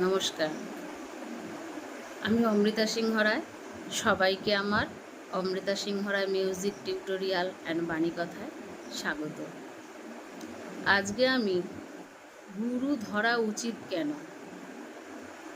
নমস্কার। আমি অমৃতা সিংহ রায় সবাইকে আমার Amrita Singha Roy music tutorial and বাণী কথায় স্বাগত। আজকে আমি, গুরু ধরা উচিত কেন?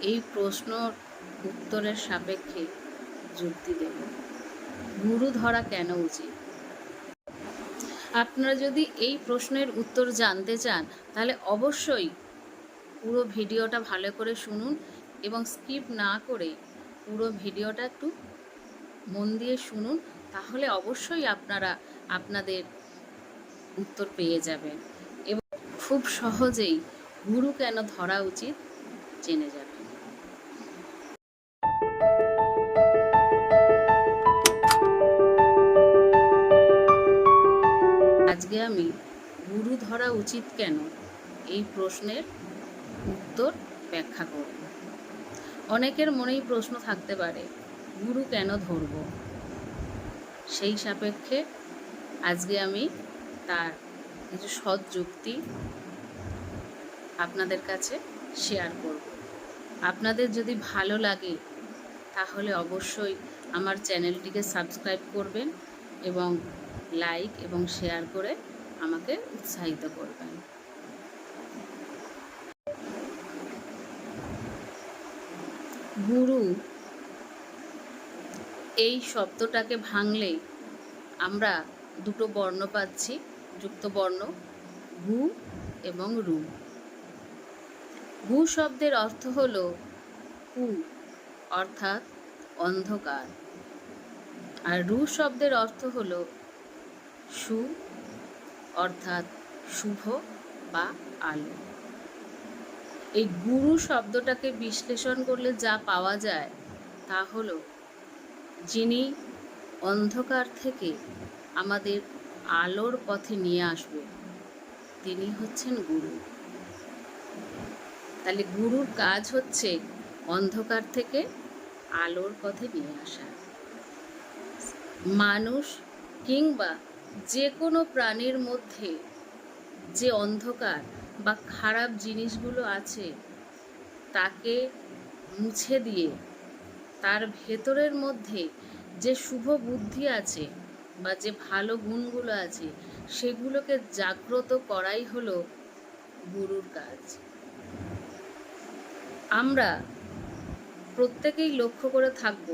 এই প্রশ্ন উত্তরের সাপেক্ষে যুক্তি দেব। গুরু ধরা কেন উচিত? আপনারা যদি এই প্রশ্নের উত্তর জানতে চান, তাহলে অবশ্যই পুরো ভিডিওটা ভালো করে শুনুন এবং স্কিপ না করে পুরো ভিডিওটা একটু মন দিয়ে শুনুন, তাহলে অবশ্যই আপনারা আপনাদের উত্তর পেয়ে যাবেন এবং খুব সহজেই গুরু কেন ধরা উচিত জেনে যাবেন। আজকে আমি গুরু ধরা উচিত কেন? এই প্রশ্নের উত্তর ব্যাখ্যা করব। অনেকের মনেই প্রশ্ন থাকতে পারে, গুরু কেন ধরব? সেই সাপেক্ষে আজকে আমি তার কিছু সৎ যুক্তি আপনাদের কাছে শেয়ার করব। আপনাদের যদি ভালো লাগে, তাহলে অবশ্যই আমার চ্যানেলটিকে সাবস্ক্রাইব করবেন এবং লাইক এবং শেয়ার করে আমাকে উৎসাহিত করবেন। গুরু, এই শব্দটাকে ভাঙলে আমরা দুটো বর্ণ পাচ্ছি, যুক্ত বর্ণ, গু এবং রু। গু শব্দের অর্থ হল কু, অর্থাৎ অন্ধকার। আর রু শব্দের অর্থ হল সু, অর্থাৎ শুভ বা আলো। এই গুরু শব্দটাকে বিশ্লেষণ করলে যা পাওয়া যায় তা হলো, যিনি অন্ধকার থেকে আমাদের আলোর পথে নিয়ে আসবে তিনি হচ্ছেন গুরু। তাহলে গুরুর কাজ হচ্ছে অন্ধকার থেকে আলোর পথে নিয়ে আসা। মানুষ কিংবা যে কোনো প্রাণীর মধ্যে যে অন্ধকার বা খারাপ জিনিসগুলো আছে, তাকে মুছে দিয়ে তার ভেতরের মধ্যে যে শুভ বুদ্ধি আছে বা যে ভালো গুণগুলো আছে, সেগুলোকে জাগ্রত করাই হলো গুরুর কাজ। আমরা প্রত্যেকেই লক্ষ্য করে থাকব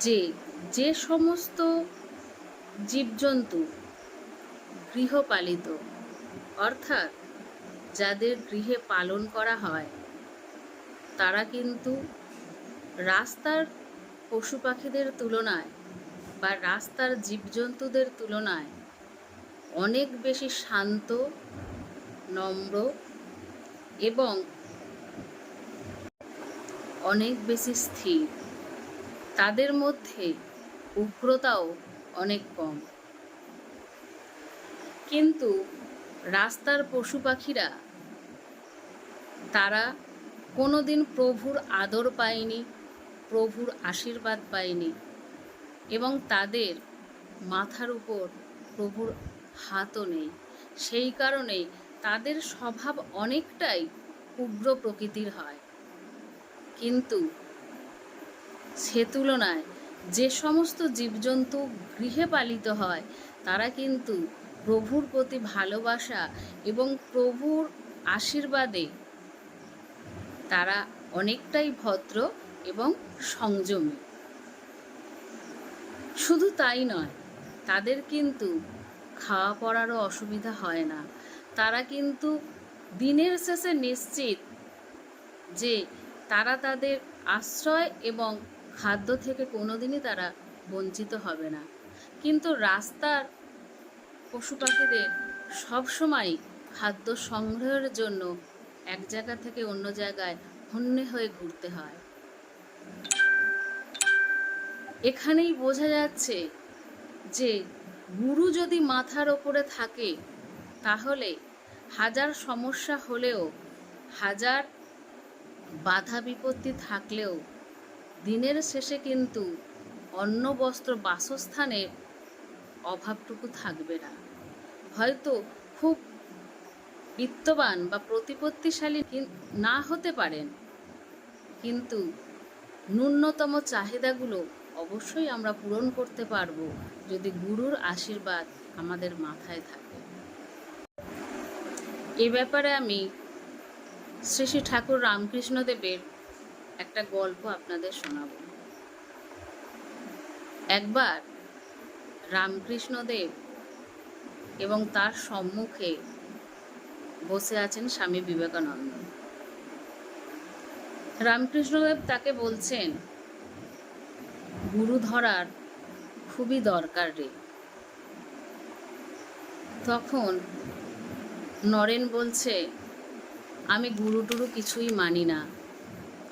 যে যে সমস্ত জীবজন্তু গৃহপালিত অর্থাৎ যাদের গৃহে পালন করা হয়, তারা কিন্তু রাস্তার পশু পাখিদের তুলনায় বা রাস্তার জীবজন্তুদের তুলনায় অনেক বেশি শান্ত, নম্র এবং অনেক বেশি স্থির। তাদের মধ্যে উগ্রতাও অনেক কম। কিন্তু রাস্তার পশু পাখিরা, তারা কোনো দিন প্রভুর আদর পায়নি, প্রভুর আশীর্বাদ পায়নি এবং তাদের মাথার উপর প্রভুর হাতও নেই। সেই কারণে তাদের স্বভাব অনেকটাই উগ্র প্রকৃতির হয়। কিন্তু সে তুলনায় যে সমস্ত জীবজন্তু গৃহে পালিত হয়, তারা কিন্তু প্রভুর প্রতি ভালোবাসা এবং প্রভুর আশীর্বাদে তারা অনেকটাই ভদ্র এবং সংযমী। শুধু তাই নয়, তাদের কিন্তু খাওয়া পড়ারও অসুবিধা হয় না। তারা কিন্তু দিনের শেষে নিশ্চিত যে তারা তাদের আশ্রয় এবং খাদ্য থেকে কোনোদিনই তারা বঞ্চিত হবে না। কিন্তু রাস্তার পশু পাখিদের সবসময় খাদ্য সংগ্রহের জন্য এক জায়গা থেকে অন্য জায়গায় হন্যে হয়ে ঘুরতে হয়। এখানেই বোঝা যাচ্ছে যে গুরু যদি মাথার ওপরে থাকে, তাহলে হাজার সমস্যা হলেও, হাজার বাধা বিপত্তি থাকলেও দিনের শেষে কিন্তু অন্ন, বস্ত্র, বাসস্থানের অভাবটুকু থাকবে না। হয়তো খুব বিত্তবান বা প্রতিপত্তিশালী না হতে পারেন। কিন্তু ন্যূনতম চাহিদাগুলো অবশ্যই আমরা পূরণ করতে পারব যদি গুরুর আশীর্বাদ আমাদের মাথায় থাকে। এ ব্যাপারে আমি শ্রী শ্রী ঠাকুর রামকৃষ্ণদেবের একটা গল্প আপনাদের শোনাবো। একবার রামকৃষ্ণদেব এবং তার সম্মুখে বসে আছেন স্বামী বিবেকানন্দ। রামকৃষ্ণদেব তাকে বলছেন, গুরু ধরার খুবই দরকার রে। তখন নরেন বলছে, আমি গুরু টুরু কিছুই মানি না।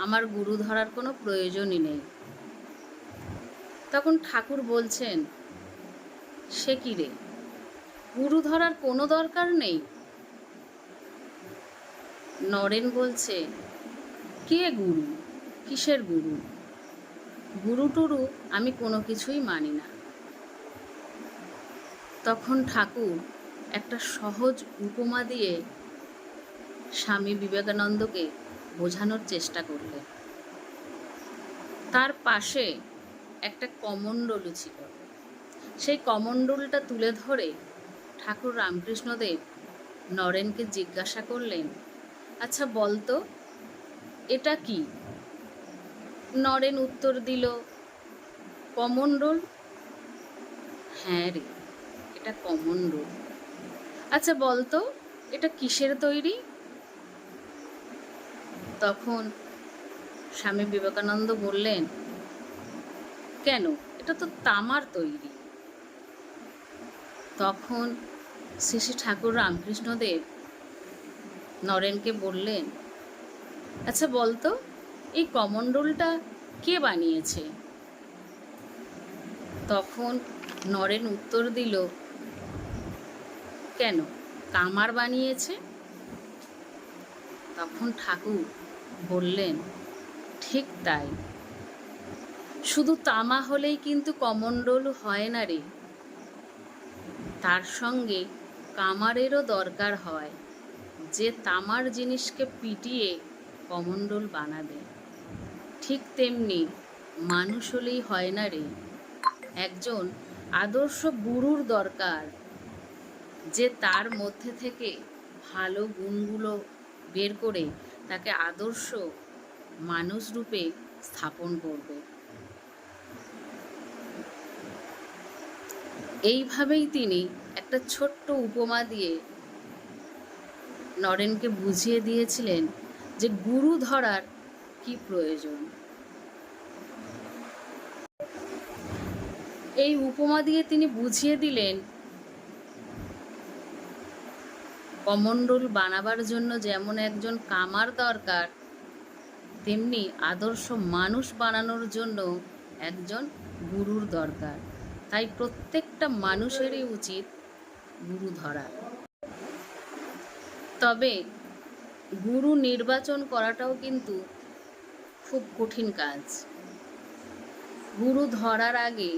আমার গুরু ধরার কোনো প্রয়োজনই নেই। তখন ঠাকুর বলছেন, সে কি রে? গুরু ধরার কোনো দরকার নেই? নরেন বলছে, কে গুরু? কিসের গুরু? গুরু টুরু আমি কোনো কিছুই মানি না। তখন ঠাকুর একটা সহজ উপমা দিয়ে স্বামী বিবেকানন্দকে বোঝানোর চেষ্টা করলেন। তার পাশে একটা কমণ্ডলু ছিল। সেই কমণ্ডলটা তুলে ধরে ঠাকুর রামকৃষ্ণদেব নরেনকে জিজ্ঞাসা করলেন আচ্ছা বলতো এটা কি? নরেন উত্তর দিল কমণ্ডল হ্যাঁ রে, এটা কমণ্ডল আচ্ছা বলতো এটা কিসের তৈরি? তখন স্বামী বিবেকানন্দ বললেন, কেন, এটা তো তামার তৈরি। তখন শ্রী শ্রী ঠাকুর রামকৃষ্ণদেব নরেনকে বললেন আচ্ছা বলতো এই কমণ্ডলটা কে বানিয়েছে? তখন নরেন উত্তর দিল, কেন কামার বানিয়েছে? তখন ঠাকুর বললেন, ঠিক তাই, শুধু তামা হলেই কিন্তু কমণ্ডল হয় না রে। তার সঙ্গে কামারেরও দরকার হয়, যে তামার জিনিসকে পিটিয়ে কমণ্ডল বানাবে। ঠিক তেমনি মানুষ হলেই হয় না রে। একজন আদর্শ গুরুর দরকার, যে তার মধ্যে থেকে ভালো গুণগুলো বের করে তাকে আদর্শ মানুষ রূপে স্থাপন করবে। এইভাবেই তিনি একটা ছোট্ট উপমা দিয়ে নরেনকে বুঝিয়ে দিয়েছিলেন যে গুরু ধরার কি প্রয়োজন। এই উপমা দিয়ে তিনি বুঝিয়ে দিলেন, কমণ্ডল বানাবার জন্য যেমন একজন কামার দরকার, তেমনি আদর্শ মানুষ বানানোর জন্য একজন গুরুর দরকার। তাই প্রত্যেকটা মানুষেরই উচিত গুরু ধরা তবে গুরু নির্বাচন করাটাও কিন্তু খুব কঠিন কাজ। গুরু ধরার আগে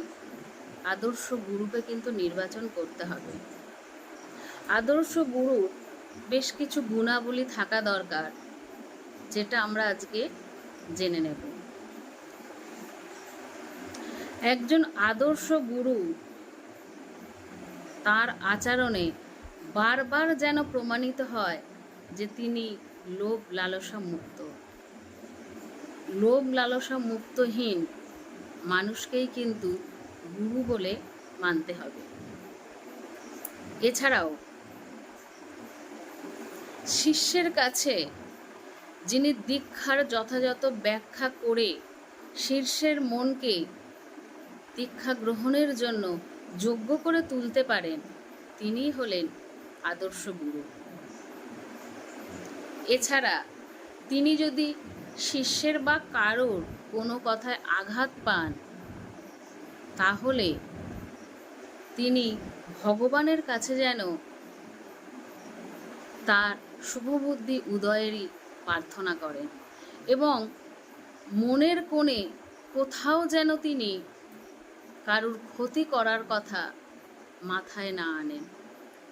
আদর্শ গুরুকে কিন্তু নির্বাচন করতে হবে। আদর্শ গুরুর বেশ কিছু গুণাবলী থাকা দরকার, যেটা আমরা আজকে জেনে নেব। একজন আদর্শ গুরু তার আচরণে বারবার যেন প্রমাণিত হয় যে তিনি লোভ লালসা মুক্ত লোভ লালসা মুক্তহীন মানুষকেই কিন্তু গুরু বলে মানতে হবে। এছাড়াও, শিষ্যের কাছে যিনি দীক্ষার যথাযথ ব্যাখ্যা করে শীর্ষের মনকে দীক্ষা গ্রহণের জন্য যোগ্য করে তুলতে পারেন, তিনিই হলেন আদর্শ গুরু। এছাড়া তিনি যদি শিষ্যের বা কারোর কোনো কথায় আঘাত পান, তাহলে তিনি ভগবানের কাছে যেন তার শুভবুদ্ধি উদয়েরই প্রার্থনা করেন এবং মনের কোণে কোথাও যেন তিনি কারুর ক্ষতি করার কথা মাথায় না আনেন।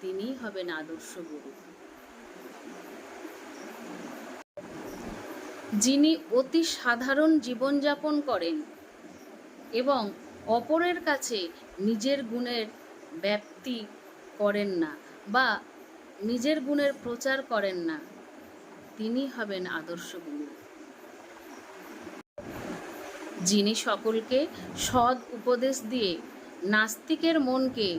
তিনিই হবেন আদর্শ গুরু। যিনি অতি সাধারণ জীবনযাপন করেন এবং অপরের কাছে নিজের গুণের ব্যাপ্তি করেন না বা নিজের গুণের প্রচার করেন না তিনি হবেন আদর্শ গুরু। যিনি সকলকে সৎ উপদেশ দিয়ে নাস্তিকের মনকে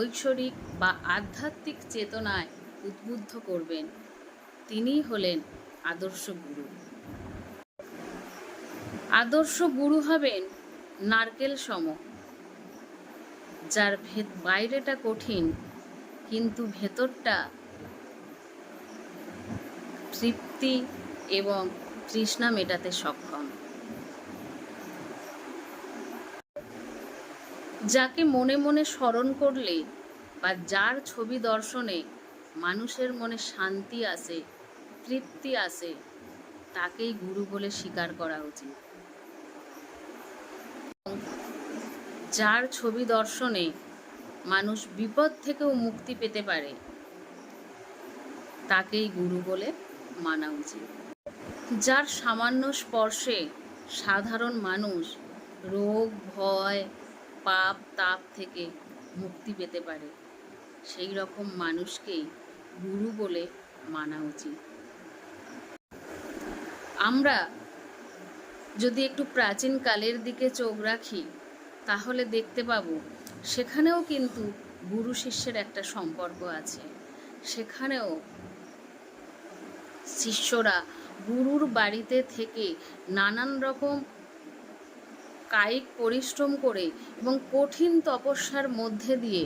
ঐশ্বরিক বা আধ্যাত্মিক চেতনায় উদ্বুদ্ধ করবেন তিনিই হলেন আদর্শ গুরু। আদর্শ গুরু হবেন নারকেল সম, যার ভেদ বাইরেটা কঠিন, কিন্তু ভেতরটা তৃপ্তি এবং তৃষ্ণা মেটাতে সক্ষম। যাকে মনে মনে স্মরণ করলে বা যার ছবি দর্শনে মানুষের মনে শান্তি আসে, তৃপ্তি আসে, তাকেই গুরু বলে স্বীকার করা উচিত। যার ছবি দর্শনে মানুষ বিপদ থেকেও মুক্তি পেতে পারে, তাকেই গুরু বলে মানা উচিত। যার সামান্য স্পর্শে সাধারণ মানুষ রোগ, ভয় পাপ তাপ থেকে মুক্তি পেতে পারে। সেই রকম মানুষকেই গুরু বলে মানা উচিত। আমরা যদি একটু প্রাচীন কালের দিকে চোখ রাখি, তাহলে দেখতে পাবো, সেখানেও কিন্তু গুরু শিষ্যের একটা সম্পর্ক আছে। সেখানেও শিষ্যরা গুরুর বাড়িতে থেকে নানান রকম কায়িক পরিশ্রম করে এবং কঠিন তপস্যার মধ্যে দিয়ে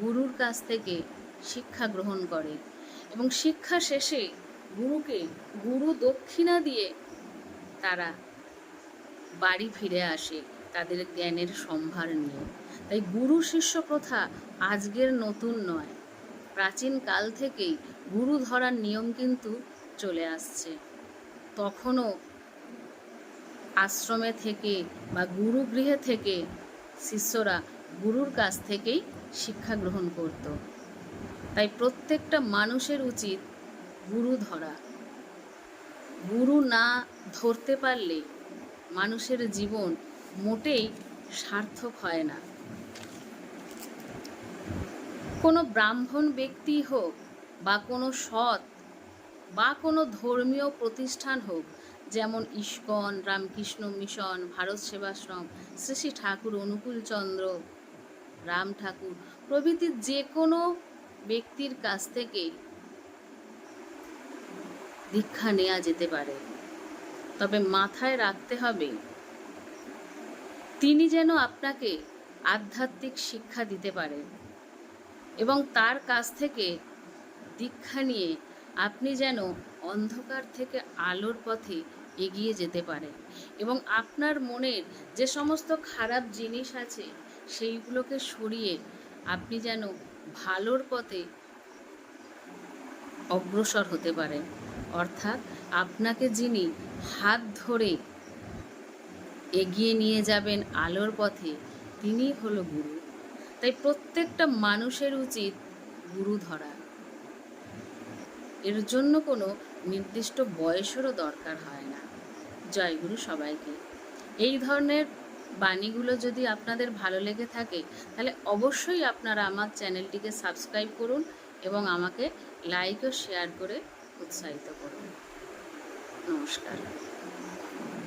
গুরুর কাছ থেকে শিক্ষা গ্রহণ করে এবং শিক্ষা শেষে গুরুকে গুরু দক্ষিণা দিয়ে তারা বাড়ি ফিরে আসে তাদের জ্ঞানের সম্ভার নিয়ে। তাই গুরু শিষ্য প্রথা আজকের নতুন নয়। প্রাচীন কাল থেকেই গুরু ধরার নিয়ম কিন্তু চলে আসছে। তখনও আশ্রমে থেকে বা গুরুগৃহে থেকে শিষ্যরা গুরুর কাছ থেকেই শিক্ষা গ্রহণ করত। তাই প্রত্যেকটা মানুষের উচিত গুরু ধরা। গুরু না ধরতে পারলে মানুষের জীবন মোটেই সার্থক হয় না। কোনো ব্রাহ্মণ ব্যক্তি হোক বা কোনো সৎ বা কোনো ধর্মীয় প্রতিষ্ঠান হোক যেমন ইস্কন, রামকৃষ্ণ মিশন, ভারত সেবাশ্রম, শ্রী শ্রী ঠাকুর অনুকূলচন্দ্র রাম ঠাকুর, প্রভৃতি যে কোনো ব্যক্তির কাছ থেকে দীক্ষা নেওয়া যেতে পারে। তবে মাথায় রাখতে হবে, তিনি যেন আপনাকে আধ্যাত্মিক শিক্ষা দিতে পারেন এবং তার কাছ থেকে দীক্ষা নিয়ে আপনি যেন অন্ধকার থেকে আলোর পথে এগিয়ে যেতে পারেন এবং আপনার মনের যে সমস্ত খারাপ জিনিস আছে, সেইগুলোকে সরিয়ে আপনি যেন ভালোর পথে অগ্রসর হতে পারেন। অর্থাৎ আপনাকে যিনি হাত ধরে এগিয়ে নিয়ে যাবেন আলোর পথে, তিনি হলো গুরু। তাই প্রত্যেকটা মানুষের উচিত গুরু ধরা এর জন্য কোনো নির্দিষ্ট বয়সেরও দরকার হয় না। জয়গুরু সবাইকে। এই ধরনের বাণীগুলো যদি আপনাদের ভালো লেগে থাকে, তাহলে অবশ্যই আপনারা আমার চ্যানেলটিকে সাবস্ক্রাইব করুন এবং আমাকে লাইক ও শেয়ার করে উৎসাহিত করুন। নমস্কার।